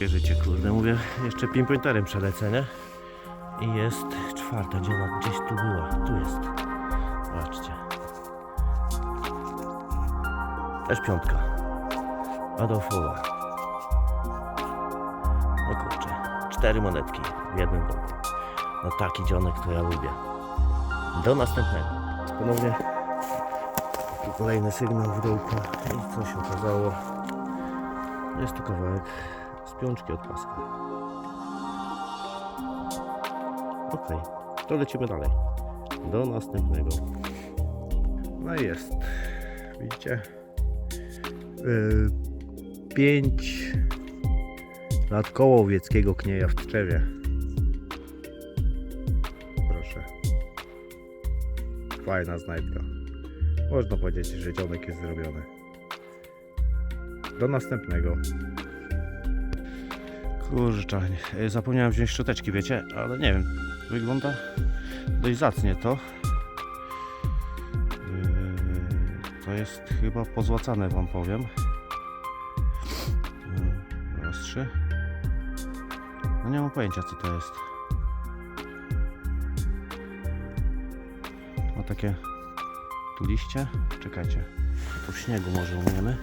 Wierzycie, kurde, mówię, jeszcze pinpointerem przelecę, nie? I jest czwarta, gdzie ona gdzieś tu była, tu jest. Zobaczcie. Też piątka. Adolfowa. No kurczę, cztery monetki w jednym domu. No taki dzionek to ja lubię. Do następnego. Ponownie tu kolejny sygnał w dołku i co się okazało jest to kawałek z od paska. Ok to lecimy dalej. Do następnego. No jest. Widzicie? Yy, 5 lat koło łowieckiego knieja w Tczewie proszę. Fajna znajdka. Można powiedzieć, że dzionek jest zrobiony. Do następnego. Kurczę, nie- zapomniałem wziąć szczoteczki, wiecie, ale nie wiem, wygląda dość zacnie to. Yy, To jest chyba pozłacane, wam powiem. Yy, Raz. No nie mam pojęcia, co to jest. Ma takie tu liście. Czekajcie. Po śniegu może umiemy.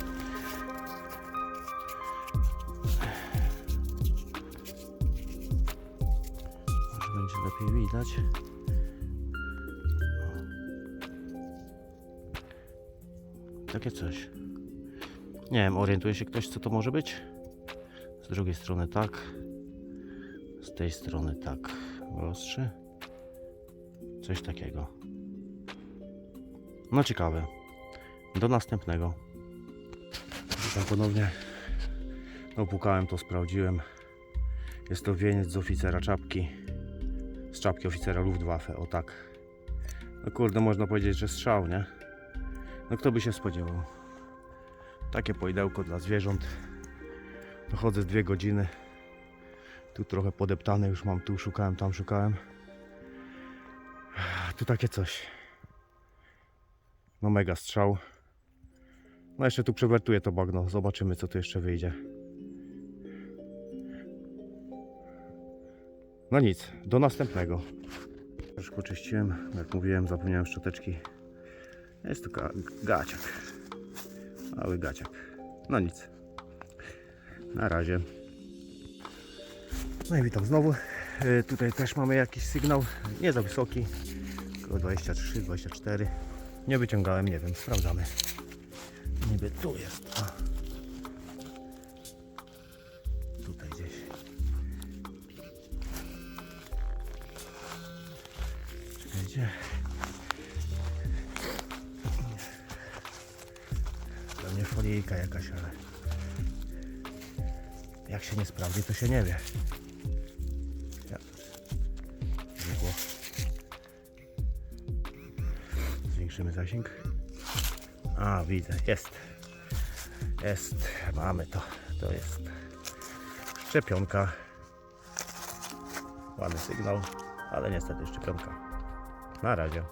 Lepiej widać. Takie coś. Nie wiem, orientuje się ktoś co to może być? Z drugiej strony tak. Z tej strony tak. Ostrzy. Coś takiego. No ciekawe. Do następnego. Witam ponownie. Opukałem to, sprawdziłem. Jest to wieniec z oficera czapki. Z czapki oficera Luftwaffe, o tak. No kurde, można powiedzieć, że strzał, nie? No kto by się spodziewał. Takie poidełko dla zwierząt. Dochodzę z dwie godziny. Tu trochę podeptane już mam, tu szukałem, tam szukałem. Tu takie coś. No mega strzał. No jeszcze tu przewertuję to bagno. Zobaczymy co tu jeszcze wyjdzie. No nic, do następnego. Troszkę oczyściłem, jak mówiłem, zapomniałem szczoteczki. Jest ga gaciak. Mały gaciak. No nic. Na razie. No i witam znowu. E, Tutaj też mamy jakiś sygnał. Nie za wysoki. Około 23, 24. Nie wyciągałem, nie wiem, sprawdzamy. Niby tu jest. Czekajcie. Pewnie folijka jakaś, ale jak się nie sprawdzi, to się nie wie. Ja. Znikło. Zwiększymy zasięg. A, widzę, jest. Jest, mamy to. To jest szczepionka. Ładny sygnał, ale niestety szczepionka. Na razie.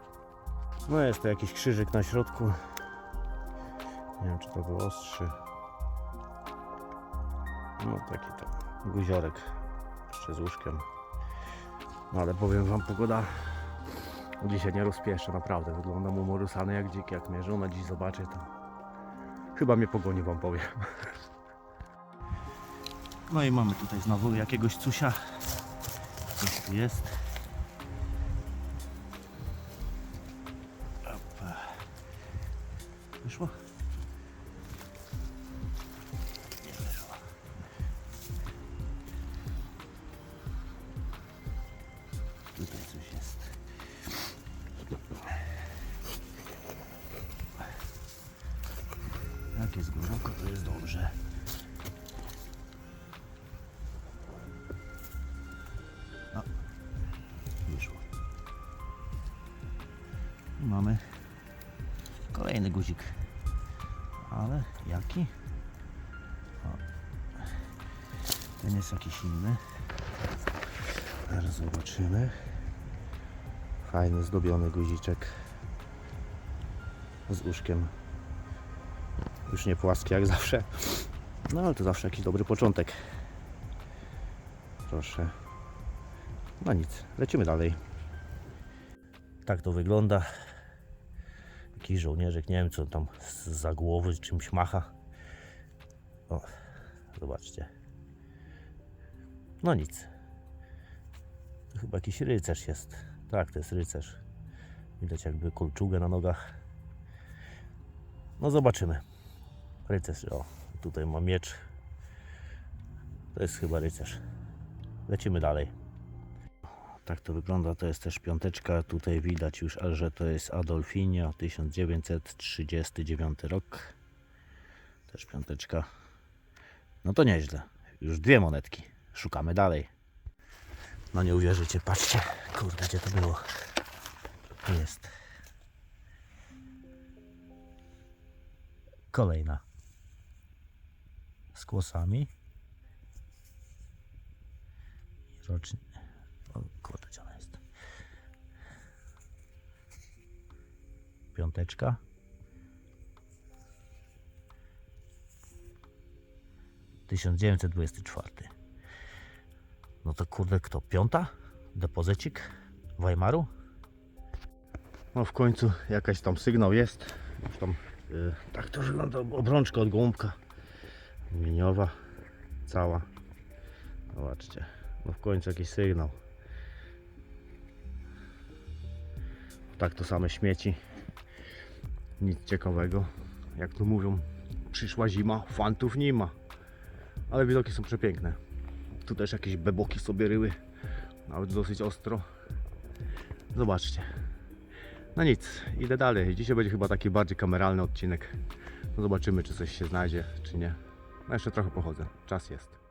No jest to jakiś krzyżyk na środku. Nie wiem, czy to był ostrzy. No taki to guziorek jeszcze z łóżkiem. No ale powiem wam, pogoda dzisiaj nie rozpieszcza, naprawdę. Wyglądam umorusany jak dzik, jak mnie żona dziś zobaczy, to chyba mnie pogoni, wam powiem. No i mamy tutaj znowu jakiegoś cusia. Coś tu jest. Mamy kolejny guzik. Ale jaki? O. Ten jest jakiś inny. Zobaczymy. Fajny, zdobiony guziczek z uszkiem. Już nie płaski jak zawsze. No ale to zawsze jakiś dobry początek. Proszę. No nic, lecimy dalej. Tak to wygląda. Jakiś żołnierzek, nie wiem co tam za głowy czymś macha. O, zobaczcie. No nic. To chyba jakiś rycerz jest. Tak, to jest rycerz. Widać jakby kolczugę na nogach. No zobaczymy. Rycerz, o, tutaj ma miecz. To jest chyba rycerz. Lecimy dalej. Tak to wygląda, to jest też piąteczka. Tutaj widać już, że to jest Adolfinio 1939 rok. Też piąteczka. No to nieźle. Już dwie monetki. Szukamy dalej. No nie uwierzycie, patrzcie. Kurde, gdzie to było? Tu jest. Kolejna. Z kłosami. Rocznie. O kurde, gdzie ona jest? Piąteczka. Tysiąc dziewięćset dwudziesty czwarty. No to kurde, kto? Piąta? Depozycik? Weimaru? No w końcu jakaś tam sygnał jest. Już tam y, tak to wygląda obrączka od gołąbka. Mieniowa. Cała. Zobaczcie. No w końcu jakiś sygnał. Tak to same śmieci. Nic ciekawego. Jak to mówią, przyszła zima, fantów nie ma. Ale widoki są przepiękne. Tu też jakieś beboki sobie ryły. Nawet dosyć ostro. Zobaczcie. No nic, idę dalej. Dzisiaj będzie chyba taki bardziej kameralny odcinek. No zobaczymy, czy coś się znajdzie, czy nie. No jeszcze trochę pochodzę. Czas jest.